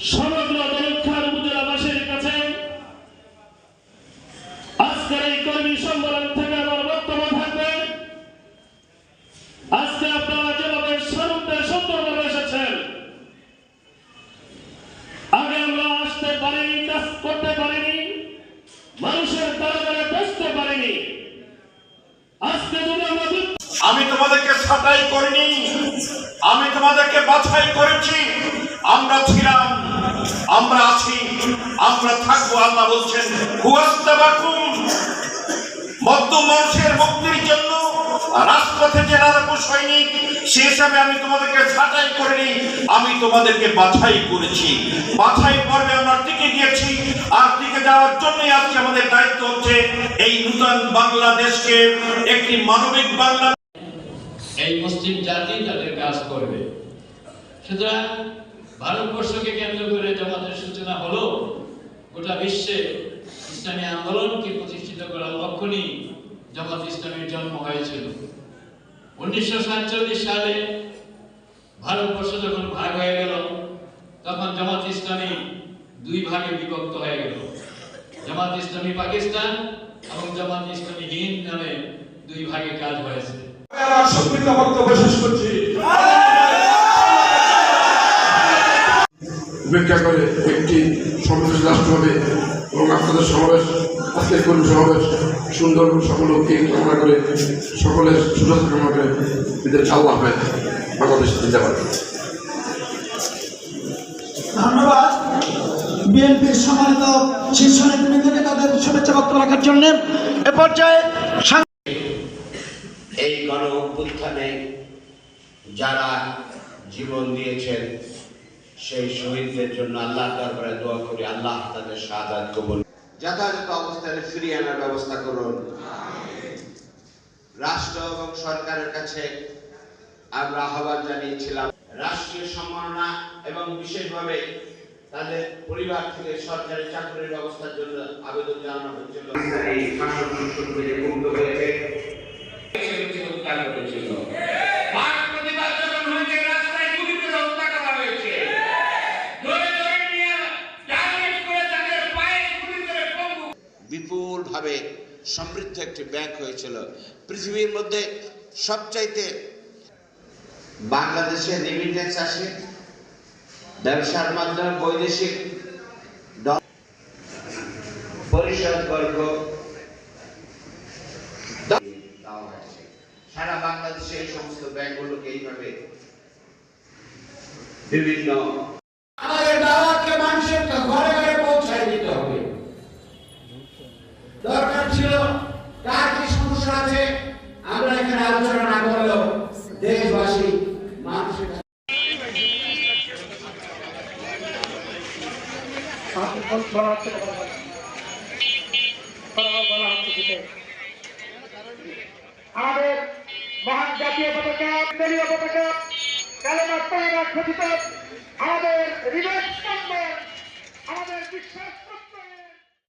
সমগ্র দলক্ষার উপজেলাবাসীর কাছে আজকের এই কর্মী সম্মেলন থেকে আমার বক্তব্য থাকবে। আজকে আপনারা যেভাবে স্বরূপে সুন্দরভাবে এসেছেন, আগে আমরা আসতে পারিনি, কাজ করতে পারিনি, মানুষের দরবারে বসতে পারিনি। আজকে যদি আমরা আমি তোমাদেরকে ছাঁটাই করিনি, আমি তোমাদেরকে বাছাই করেছি। আমরা ছিলাম, আমরা আছি, আমরা থাকব, আল্লাহ বলছেন মানুষের মুক্তির জন্য রাজপথে যে সে হিসাবে আমি তোমাদেরকে করিনি, আমি তোমাদেরকে বাছাই করেছি। বাছাই পর্বে আমরা টিকে গিয়েছি, আর টিকে যাওয়ার জন্যই আজকে আমাদের দায়িত্ব হচ্ছে এই নূতন বাংলাদেশকে, একটি মানবিক বাংলা এই মুসলিম জাতি তাদের কাজ করবে। সুতরাং ভারতবর্ষকে কেন্দ্র করে জামাতের সূচনা হলো। গোটা বিশ্বে ইসলামী আন্দোলনকে প্রতিষ্ঠিত করার লক্ষ্য নিয়ে জামাত ইসলামের জন্ম হয়েছিল। উনিশশো সাতচল্লিশ সালে ভারতবর্ষ যখন ভাগ হয়ে গেল, তখন জামাত ইসলামী দুই ভাগে বিভক্ত হয়ে গেল। জামাত ইসলামী পাকিস্তান এবং জামাত ইসলামী হিন্দ নামে দুই ভাগে কাজ হয়েছে। সংক্ষিপ্ত বক্তব্য শেষ করছি। উপেক্ষা করে একটি সমাবেশ রাষ্ট্র হবে এবং আপনাদের সমাবেশ আজকের কর্মী সমাবেশ সুন্দর সকলকে কামনা করে সকলের সুস্বাস্থ্য কামনা করে বিদের আল্লাহ হাফেজ বাংলাদেশ জিন্দাবাদ। ধন্যবাদ। বিএনপির সম্মানিত শীর্ষ নেতৃবৃন্দকে তাদের শুভেচ্ছা বক্তব্য রাখার জন্য এ পর্যায়ে এই গণ অভ্যুত্থানে যারা জীবন দিয়েছেন সেই শহীদদের জন্য আল্লাহ দরবারে দোয়া করি আল্লাহ তাদের শাহাদাত কবুল যথাযথ অবস্থানে ফিরিয়ে আনার ব্যবস্থা করুন। রাষ্ট্র এবং সরকারের কাছে আমরা আহ্বান জানিয়েছিলাম রাষ্ট্রীয় সম্মাননা এবং বিশেষভাবে তাদের পরিবার থেকে সরকারি চাকরির ব্যবস্থার জন্য আবেদন জানানো হচ্ছিল এই শাসন মুক্ত হয়েছে হত্যা করেছিল পাক প্রতিবাদ যখন হয়েছে রাস্তায় গুলি করে হত্যা করা হয়েছে ধরে ধরে নিয়ে টার্গেট করে তাদের পায়ে গুলি করে পঙ্গু বিপুল ভাবে সমৃদ্ধ একটি ব্যাংক হয়েছিল। পৃথিবীর মধ্যে সবচাইতে বাংলাদেশে রেমিটেন্স আসে, ব্যবসার মাধ্যমে বৈদেশিক পরিষদ বর্গ সারা বাংলাদেশে এই সমস্ত ব্যাংকগুলোকে এইভাবে বিভিন্ন আমাদের সমস্যা আছে আমরা এখানে আলোচনা না করলেও দেশবাসী মানুষের আমাদের মহান আমাদের বিশ্বাস